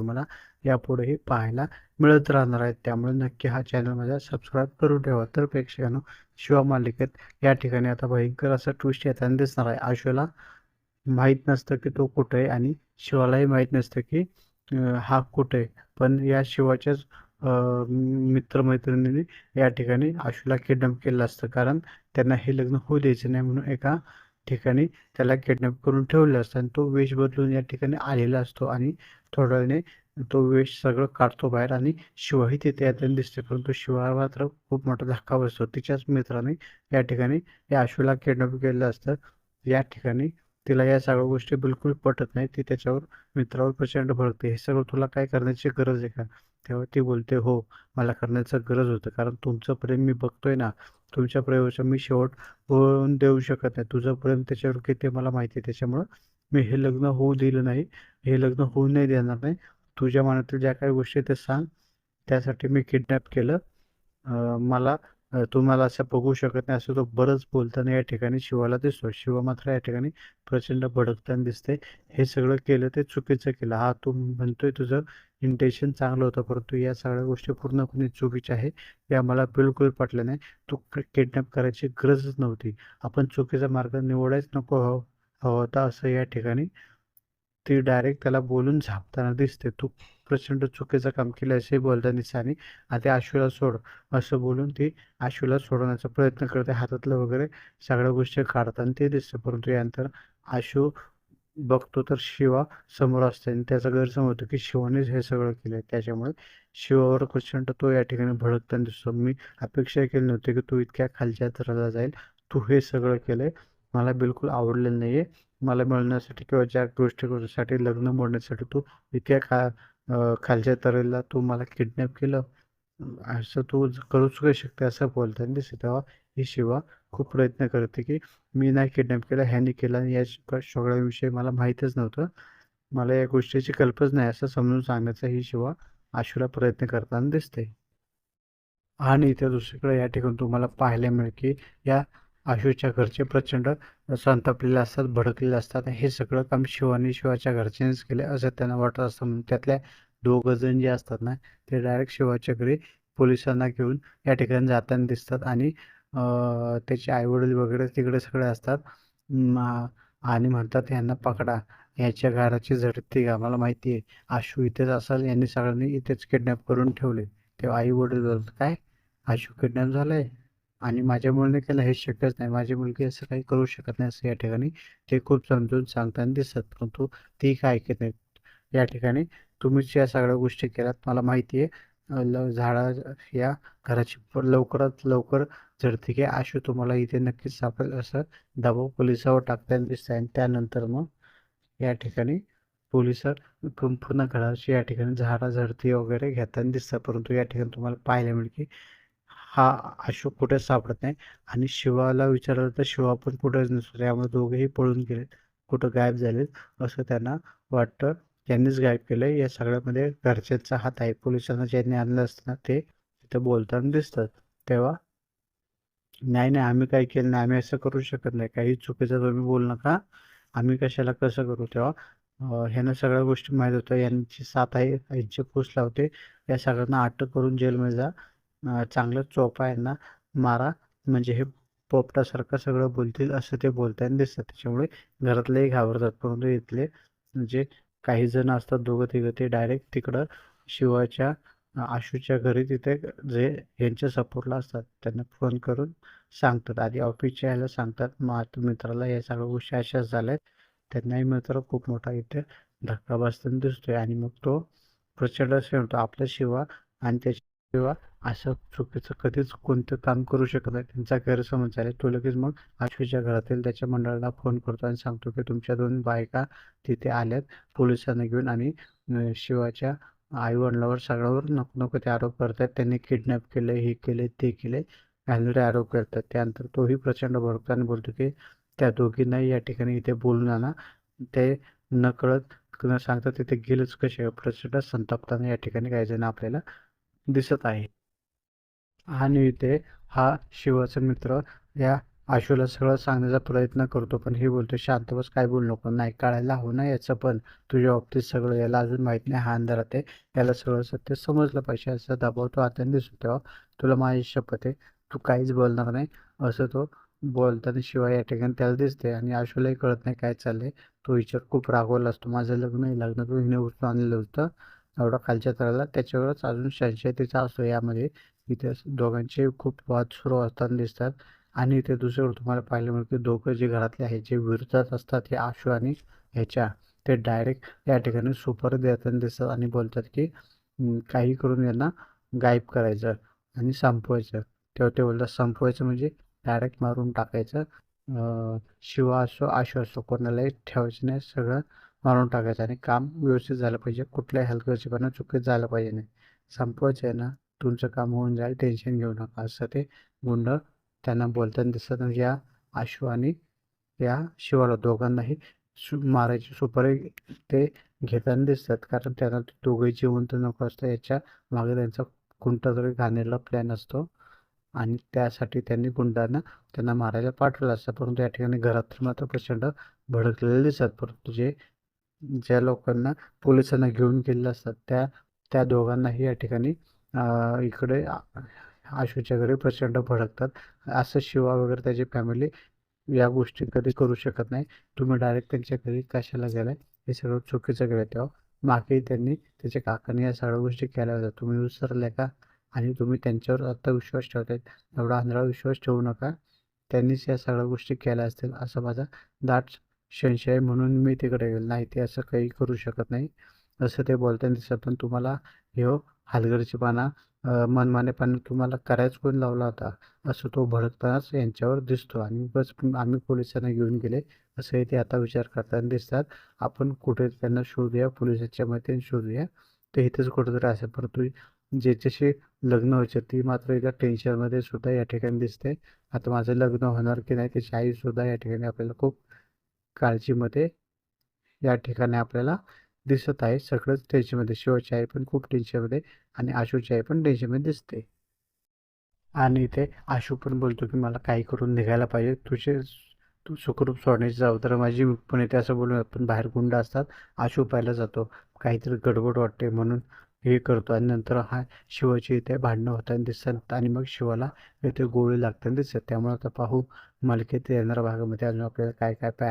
तुम्हाला यापुढेही पाहायला मिळत राहणार आहेत त्यामुळे नक्की हा चॅनल माझा सबस्क्राईब करून ठेवा. तर प्रेक्षकांनो शिवा मालिकेत या ठिकाणी आता भयंकर असा ट्विस्ट येताना दिसणार आहे. आशुला माहीत नसतं की तो कुठे आहे आणि शिवालाही माहीत नसतं की हा कुठे आहे. पण या शिवाच्याच मित्रमैत्रिणींनी या ठिकाणी आशूला किडनॅप केलं असतं. कारण त्यांना हे लग्न होऊ द्यायचं नाही म्हणून एका ठिकाणी त्याला किडनॅप करून ठेवलं असतं आणि तो वेश बदलून या ठिकाणी आलेला असतो आणि थोड्या वेळाने तो वेश सगळं काढतो बाहेर आणि शिवाही तिथे येताना दिसते परंतु शिवा मात्र खूप मोठा धक्का बसतो तिच्याच मित्राने या ठिकाणी या आशूला किडनॅप केलेलं असतं. या ठिकाणी तिला या सगळ्या गोष्टी बिलकुल पटत नाही ती त्याच्यावर मित्रावर प्रचंड भडकते. हे सगळं तुला काय करण्याची गरज आहे का? तेव्हा ती बोलते हो मला करण्याचं गरज होतं. कारण तुमचं प्रेम मी बघतोय ना तुमच्या प्रयोगाचा मी शेवट होऊन देऊ शकत नाही. तुझं प्रेम त्याच्यावर किती मला माहिती आहे. त्याच्यामुळं मी हे लग्न होऊ दिलं नाही. हे लग्न होऊ नाही देणार नाही. तुझ्या मनातील ज्या काही गोष्टी ते सांग. त्यासाठी मी किडनॅप केलं. मला तुम्हाला असं बघू शकत नाही असं तो बरंच बोलताना या ठिकाणी शिवाला दिसतो. शिवा मात्र या ठिकाणी प्रचंड भडकताना दिसते हे सगळं केलं ते चुकीचं केलं. हा तू म्हणतोय तुझं इंटेन्शन चांगलं होतं परंतु या सगळ्या गोष्टी पूर्णपणे चुकीच्या आहे या मला बिलकुल पटल्या नाही. तू किडनॅप करायची गरजच नव्हती. आपण चुकीचा मार्ग निवडायच नको हवं हवा होता असं या ठिकाणी ती डायरेक्ट त्याला बोलून झापताना दिसते. तू प्रचंड चुकीचं काम केलं असे बोलतात दिसते आणि आता आशूला सोड असं बोलून ती आशूला सोडवण्याचा प्रयत्न करते हातातलं वगैरे सगळ्या गोष्टी काढताना ते दिसतं परंतु यानंतर आशू बघतो तर शिवा समोर असते. आणि त्याचा गैरसमज होतो की शिवानेच हे सगळं केलं त्याच्यामुळे शिवावर प्रचंड तो या ठिकाणी भडकताना दिसतो. मी अपेक्षा केली नव्हती की तू इतक्या खालच्या थराला जाईल. तू हे सगळं केलंय. मला बिलकुल आवडलेलं नाहीये. मला मिळण्यासाठी किंवा ज्या गोष्टी करण्यासाठी लग्न मोडण्यासाठी तू इतक्या का खालच्या तरेला तू मला किडनॅप केलं. असं तू करूच काय शकते असं बोलताना दिसते तेव्हा ही शिवा खूप प्रयत्न करते की मी नाही किडनॅप केला ह्याने केला आणि या सगळ्याविषयी मला माहीतच नव्हतं. मला या गोष्टीची कल्पच नाही असं समजून सांगण्याचा ही शिवा आशूला प्रयत्न करताना दिसते. आणि इथे दुसरीकडे या ठिकाणी तुम्हाला पाहायला मिळेल की या आशूच्या घरचे प्रचंड संतापलेले असतात भडकलेले असतात. हे सगळं काम शिवाने शिवाच्या घरच्यांनीच केले असं त्यांना वाटत असतं. म्हणून त्यातल्या दोघं जण जे असतात ना ते डायरेक्ट शिवाच्या घरी पोलिसांना घेऊन या ठिकाणी जाताना दिसतात आणि त्याचे आईवडील वगैरे तिकडे सगळे असतात. आणि म्हणतात यांना पकडा. याच्या घराची झडती का मला माहिती आहे. आशू इथेच असाल. यांनी सगळ्यांनी इथेच किडनॅप करून ठेवले. तेव्हा आई वडील बोलतात काय? आशू किडनॅप झालाय? आणि माझ्या मुलीने केलं हे शक्यच नाही. माझी मुलगी असं काही करू शकत नाही असं या ठिकाणी ते खूप समजून सांगताना दिसतात परंतु ती काय ऐकत नाही. या ठिकाणी तुम्हीच या सगळ्या गोष्टी केल्यात मला माहिती आहे. ल झाडा या घराची लवकरात लवकर झडती की आशू तुम्हाला इथे नक्कीच सापडेल असं दबाव पोलिसावर टाकताना दिसत आहे आणि त्यानंतर मग या ठिकाणी पोलीस पूर्ण घराची या ठिकाणी झाडाझडती वगैरे घेताना दिसतात. परंतु या ठिकाणी तुम्हाला पाहायला मिळेल की हा अशोक कुठेच सापडत नाही. आणि शिवाला विचारलं तर शिवा पण कुठेच नसतो. त्यामुळे दोघेही पळून गेले. कुठं गायब झालेत असं त्यांना वाटतं. त्यांनीच गायब केलंय या सगळ्यामध्ये घरच्यांचा हात आहे. पोलिसांना ज्यांनी आणलं असताना ते तिथं बोलताना दिसतात. तेव्हा नाही नाही आम्ही काही केलं नाही. आम्ही असं करू शकत नाही. काही चुकीचं तुम्ही बोलू नका. आम्ही कशाला कसं करू? तेव्हा ह्यांना सगळ्या गोष्टी माहीत होत्या. यांची साथ आहे. यांचे पोस्ट लावते. या सगळ्यांना अटक करून जेलमध्ये जा. चांगलं चोपा यांना मारा. म्हणजे हे पोपटासारखं सगळं बोलतील असं ते बोलताना दिसतात. त्याच्यामुळे घरातलेही घाबरतात. परंतु इथले जे काही जण असतात दोघं तिघं ते डायरेक्ट तिकडं शिवाच्या आशूच्या घरी तिथे जे यांच्या सपोर्टला असतात त्यांना फोन करून सांगतात. आधी ऑफिसच्या ह्याला सांगतात. मग मित्राला या सगळ्या गोष्टी अशाच झाल्यात. त्यांनाही मित्र खूप मोठा इथे धक्का बसताना दिसतोय. आणि मग तो प्रचंड असे म्हणतो आपला शिवा आणि त्याच्या किंवा असं चुकीचं कधीच कोणतं काम करू शकत नाही. त्यांचा गैरसमज झाला तो लगेच मग आशूच्या घरातील त्याच्या मंडळाला फोन करतो आणि सांगतो की तुमच्या दोन बायका तिथे आल्यात. पोलिसांना घेऊन आणि शिवाच्या आई वडिलावर सगळ्यावर नको नको ते आरोप करतात त्यांनी किडनॅप केलं हे केले ते केले घालणारे आरोप करतात. त्यानंतर तोही प्रचंड भडकतो आणि बोलतो की त्या दोघींनाही या ठिकाणी इथे बोलून आणा. ते नकळत सांगतात सांगता तिथे गेलंच कसे? प्रचंड संतापताना या ठिकाणी काही जण आपल्याला दिसत आहे. आणि इथे हा शिवाचा मित्र या आशूला सगळं सांगण्याचा प्रयत्न करतो पण हे बोलतो शांत बस काय बोलू नको नाही कळायला हवं ना याचं पण. तुझ्या बाबतीत सगळं याला अजून माहीत नाही हा अंधारात आहे. याला सगळं सत्य समजलं पाहिजे असा दबाव तो आता दिसतो तेव्हा तुला माझी शपथ आहे. तू काहीच बोलणार नाही. असं तो बोलताना शिवाय या ठिकाणी त्याला दिसते आणि आशूलाही कळत नाही काय चाललंय. तो विचार खूप रागवला असतो. माझं लग्न हे लग्न तू हिने उचलून आणलेलं होतं. एवढा खालच्या थराला त्याच्यावरच अजून संशय तिचा असतो यामध्ये. इथे दोघांचे खूप वाद सुरू असताना दिसतात. आणि इथे दुसरीकडे तुम्हाला पाहिलं मिळतं की दोघं जे घरातले आहेत जे विरोधात असतात हे आशू आणि ह्याच्या ते डायरेक्ट या ठिकाणी सुपर देताना दिसतात आणि बोलतात की काही करून यांना गायब करायचं आणि संपवायचं. तेव्हा ते बोलतात संपवायचं म्हणजे डायरेक्ट मारून टाकायचं. शिवा असो आशू असो कोणालाही ठेवायचं नाही. सगळं मारून टाकायचं आणि काम व्यवस्थित झालं पाहिजे. कुठल्याही हलगर्जीपणा चुकीत झालं पाहिजे नाही. संपवायचं आहे ना तुमचं काम होऊन जाईल टेन्शन घेऊ नका. असं ते गुंड त्यांना बोलताना दिसतात आणि या आशू आणि या शिवाला दोघांनाही सु मारायची सुपारी ते घेताना दिसतात. कारण त्यांना दोघे दोघंही जिवंत नको असतं. याच्या मागे त्यांचा कोणता तरी घाणेरला प्लॅन असतो. आणि त्यासाठी त्यांनी गुंडांना त्यांना मारायला पाठवलं असतं. परंतु या ठिकाणी घरात मात्र प्रचंड भडकलेले दिसतात. परंतु जे ज्या लोकांना पोलिसांना घेऊन गेलेलं असतात त्या त्या दोघांनाही या ठिकाणी इकडे आशूच्या घरी प्रचंड भडकतात. असं शिवा वगैरे त्याची फॅमिली या गोष्टी कधी करू शकत नाही. तुम्ही डायरेक्ट त्यांच्या घरी कशाला गेलाय हे सगळं चुकीचं केलं तेव्हा मागेही त्यांनी त्याच्या काकांनी या सगळ्या गोष्टी केल्या होत्या. तुम्ही विसरल्या का? आणि तुम्ही त्यांच्यावर आता विश्वास ठेवताय एवढा आंधळा विश्वास ठेवू नका. त्यांनीच या सगळ्या गोष्टी केल्या असतील असं माझा दाट संशय म्हणून मी तिकडे गेलो. नाही ते असं काही करू शकत नाही. असं ते बोलताना दिसत पण तुम्हाला हे हो हलगर्जीपणा अं, मनमानेपणा तुम्हाला करायच कोण लावला होता. असं तो भडकतानाच यांच्यावर दिसतो. आणि बस आम्ही पोलिसांना घेऊन गेले. असंही ते आता विचार करताना दिसतात. आपण कुठे त्यांना शोधूया पोलिसांच्या मदतीने शोधूया. ते इथेच कुठेतरी असेल परंतु ज्याच्याशी लग्न व्हायचे ती मात्र एका टेन्शनमध्ये सुद्धा या ठिकाणी दिसते. आता माझं लग्न होणार की नाही त्याची आई सुद्धा या ठिकाणी आपल्याला खूप काळजीमध्ये या ठिकाणी आपल्याला दिसत आहे. सगळंच टेन्शनमध्ये शिवाची आई पण खूप टेन्शनमध्ये आणि आशूची आई पण टेन्शनमध्ये दिसते. आणि इथे आशू पण बोलतो की मला काही करून निघायला पाहिजे. तुझे तू सुखरूप सोडण्याची जबाबदारी माझी पण येते असं बोलून पण बाहेर गुंड असतात. आशू पाहायला जातो. काहीतरी गडबड वाटते म्हणून हे करतो. आणि नंतर हा शिवाची इथे भांडणं होताना दिसतात आणि मग शिवाला इथे गोळी लागताना दिसतात. त्यामुळे आता पाहू मालिकेत येणाऱ्या भागामध्ये अजून आपल्याला काय काय पाहायला